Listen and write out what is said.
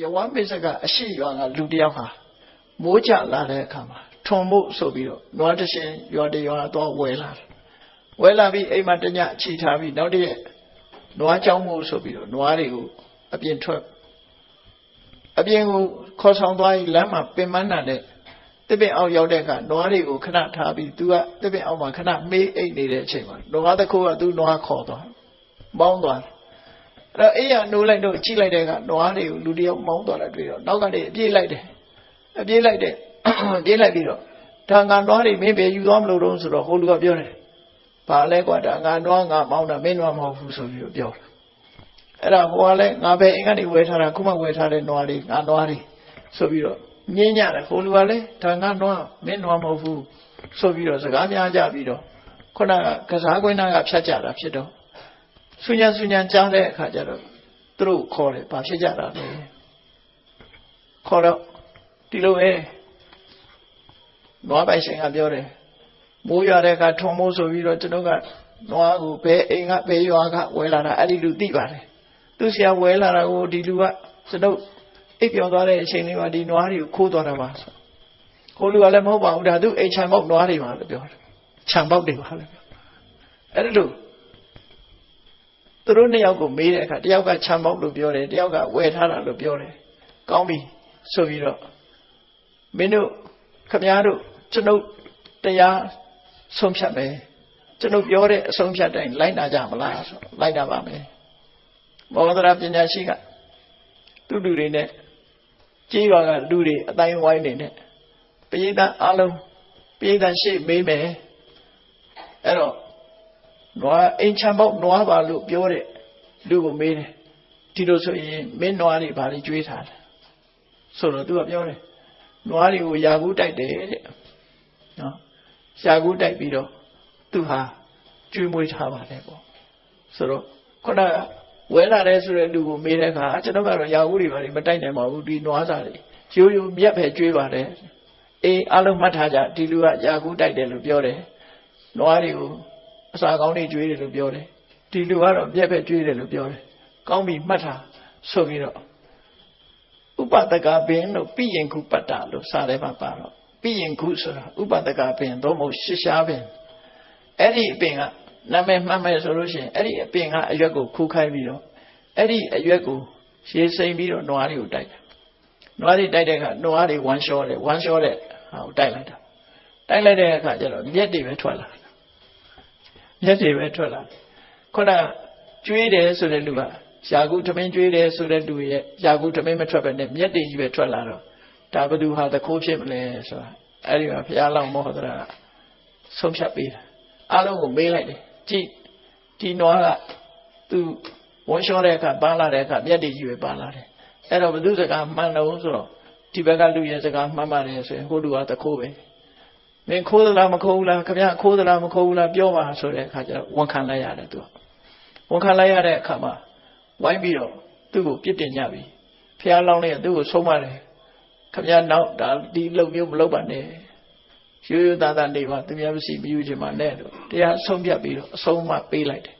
ယဝမစ္ဆကအရှိရွာကလူတယောက်ဟာမိုးကြလာတဲ့အခါမှာထွန်ဖို့ဆိုပြီးတော့နွားတရှင်ရွာတရွာတော့ဝယ်လာတယ်ဝယ်လာပြီးအိမ်မှာတညအချီထားပြီးနောက်တည့်နွားကြောင်းမို့ဆိုပြီးတော့နွားတွေကိုအပြင်ထွက်အပြင်ကိုခေါ်ဆောင်သွားပြီးလမ်းမှာပင်မနာတဲ့တပင်အောင်ရောက်တဲ့အခါနွားတွေကိုခဏထားပြီးသူကတပင်အောင်မှာခဏမေးအိတ်နေတဲ့အချိန်မှာနွားတစ်ခုကသူ့နွားခေါ်သွားမောင်းသွားအဲ့ တော့အေးရနိုးလိုက်တော့ကြည့်လိုက်တဲ့အခါနွားတွေကိုလူတယောက်မောင်းသွားတာတွေ့တော့နောက်ကနေအပြေးလိုက်တယ်အပြေးလိုက်တယ်ပြေးလိုက်ပြီးတော့ဒါငါနွားတွေမင်းပဲယူသွားမလို့တော့ဆိုတော့ဟိုလူကပြောတယ်ဘာလဲကွာဒါငါနွားငါမောင်းတာမင်းနွားမဟုတ်ဘူးဆိုပြီးတော့ပြောတယ်အဲ့ဒါဟိုကလည်းငါပဲအင်္ဂါတွေဝယ်ထားတာခုမှဝယ်ထားတဲ့နွားလေးငါနွားလေးဆိုပြီးတော့ညင်းကြတယ်ဟိုလူကလည်းဒါငါနွားမင်းနွားမဟုတ်ဘူးဆိုပြီးတော့စကားများကြပြီးတော့ခုနကကစားကွင်းသားကဖြတ်ကြတာဖြစ်တော့ ဆူညာဆူညာကြားတဲ့အခါကျတော့သူတို့ခေါ်တယ်ဘာဖြစ်ကြတာလဲခေါ်တော့ဒီလိုပဲနွားပိုင်ရှင်ကပြောတယ်မိုးရွာတဲ့အခါထုံမိုးဆိုပြီးတော့ကျွန်တော်ကနွားကိုဘယ်အိမ်ကဘယ်ရွာကဝဲလာတာအဲ့ဒီလူသိပါတယ်သူဆရာဝဲလာတာကိုဒီလူကကျွန်တော်အိပ်ပြောင်းသွားတဲ့အချိန်လေးမှာဒီနွားတွေကိုခိုးသွားတာပါဆိုခိုးလူကလည်းမဟုတ်ပါဘူးဒါသူအိမ်ချံပေါက်နွားတွေပါလို့ပြောတယ်ခြံပေါက်တွေပါလို့ပြောအဲ့ဒါလို့ သူတို့နှစ်ယောက်ကိုမေးတဲ့အခါတယောက်ကခြံပေါက်လို့ပြောတယ်တယောက်ကဝယ်ထားတာလို့ပြောတယ်ကောင်းပြီဆိုပြီးတော့မင်းတို့ခမည်းတော်ကျွန်ုပ်တရားဆုံးဖြတ်မယ်ကျွန်ုပ်ပြောတဲ့အဆုံးဖြတ်တိုင်းလိုက်နာကြမလားဆိုလိုက်နာပါမယ်မောဟဒရာပညာရှိကသူလူတွေနဲ့ကြေးရွာကလူတွေအတိုင်းဝိုင်းနေနဲ့ပရိသတ်အလုံးပရိသတ်ရှိမေးမယ်အဲ့တော့ နွားအိမ်ချမ်းပေါက်နွားပါလို့ပြောတဲ့လူကိုမေးတယ်ဒီလိုဆိုရင်မင်းနွားတွေဘာလို့ကြွေးထားလဲဆိုတော့သူကပြောတယ်နွားတွေကိုယာကူးတိုက်တယ်တဲ့နော်ယာကူးတိုက်ပြီးတော့သူဟာကျွေးမွေးထားပါတယ်ပေါ့ဆိုတော့ခုနကဝဲလာတဲ့ဆိုတဲ့လူကိုမေးတဲ့အခါကျွန်တော်ကတော့ယာကူးတွေဘာတွေမတိုက်နိုင်ပါဘူးဒီနွားစာတွေရိုးရိုးမြက်ပဲကျွေးပါတယ်အေးအလုံးမှတ်ထားကြဒီလူကယာကူးတိုက်တယ်လို့ပြောတယ်နွားတွေကို အစာကောင်းတွေကျွေးတယ်လို့ပြောတယ်ဒီလူကတော့မြက်ပဲကျွေးတယ်လို့ပြောတယ်ကောင်းပြီမှတ်ထားဆိုပြီးတော့ဥပဒကပင်လို့ပြရင်ခုပတ္တလို့စာထဲမှာပါတော့ပြရင်ခုဆိုတာဥပဒကပင်သို့မဟုတ်ရှစ်ရှားပင်အဲ့ဒီအပင်ကနာမည်မှတ်မယ်ဆိုလို့ရှိရင်အဲ့ဒီအပင်ကအရွက်ကိုခူးခိုင်းပြီးတော့အဲ့ဒီအရွက်ကိုရှည်စိမ်ပြီးတော့နွားတွေကိုတိုက်တယ်နွားတွေတိုက်တဲ့အခါနွားတွေဝမ်းလျှောတယ်ဝမ်းလျှောတဲ့ဟာကိုတိုက်လိုက်တာတိုက်လိုက်တဲ့အခါကျတော့မြက်တွေပဲထွက်လာ မြက်တွေပဲထွက်လာခုနကျွေးတယ်ဆိုတဲ့လူကရှာကုထမင်းကျွေးတယ်ဆိုတဲ့လူရဲ့ရှာကုထမင်းမထွက်ပဲနဲ့မျက်တည်ကြီးပဲထွက်လာတော့ဒါဘသူဟာတခိုးဖြစ်မလဲဆိုတာအဲ့ဒီမှာဘုရားလောင်းမောဟဒရာဆုံးဖြတ်ပေးတာအလုံးကိုမေးလိုက်တယ်ကြည့်ဒီနွားကသူဝန်းလျှောတဲ့အခါပန်းလာတဲ့အခါမျက်တည်ကြီးပဲပန်းလာတယ်အဲ့တော့ဘသူစကားမှန်လို့ဆိုတော့ဒီဘက်ကလူရဲ့စကားမှန်ပါတယ်ဆိုရင်ဟိုလူကတခိုးပဲ မင်းခိုးသလားမခိုးဘူးလားခင်ဗျခိုးသလားမခိုးဘူးလားပြောပါဆိုတဲ့အခါကျတော့ဝန်ခံလိုက်ရတယ်သူကဝန်ခံလိုက်ရတဲ့အခါမှာဝိုင်းပြီးတော့သူ့ကိုပြစ်တင်ကြပြီဖះလောင်းလေးကသူ့ကိုဆုံးမတယ်ခမရနောက်ဒါဒီလုံမျိုးမလုပ်ပါနဲ့ရိုးရိုးသားသားနေပါသူများမရှိမယူချင်ပါနဲ့တော့တရားဆုံးဖြတ်ပြီးတော့အဆုံးမပေးလိုက်တယ်